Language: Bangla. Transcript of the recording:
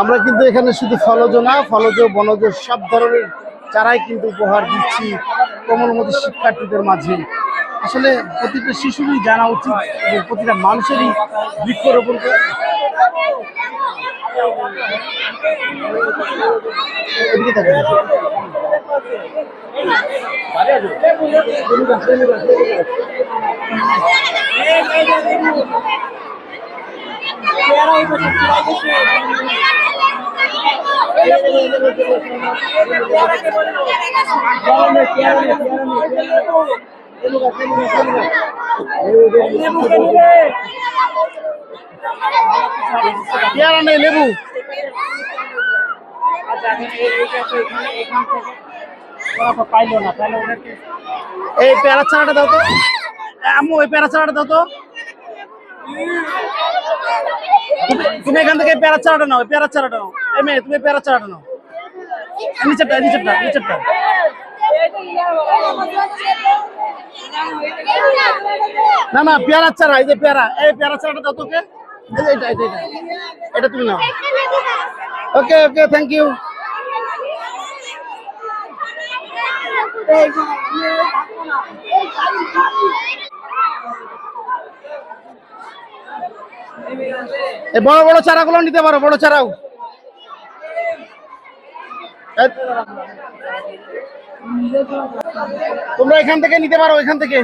আমরা কিন্তু এখানে শুধু ফলজ না, ফলজ বনজ সব ধরনের চারাই কিন্তু উপহার দিচ্ছি কোমলমতি শিক্ষার্থীদের মাঝে। আসলে প্রতিটা শিশুরই জানা উচিত এবং প্রতিটা মানুষেরই বৃক্ষরোপণ করে। পেয়ারা নেই লেবু। এই পেয়ারা চারাটা দাও তো। এ, আম্মু এই পেয়ারা চারাটা দাও তো। তুমি- এখান থেকে পেয়ারা চারাটা নাও পেয়ারা চারাটা নাও এই মেয়ে তুমি পেয়ারা চারাটা নাও এই নিচেরটা নিচেরটা না না পেয়ারা চারা এই যে পেয়ারা এই পেয়ারা চারাটা দাও তোকে এই এটা এটা এটা তুমি নাও ওকে ওকে থ্যাংক ইউ বড় বড় চারাগুলো নিতে পারো বড় চারাও। তোমরা এখান থেকে নিতে পারো এখান থেকে।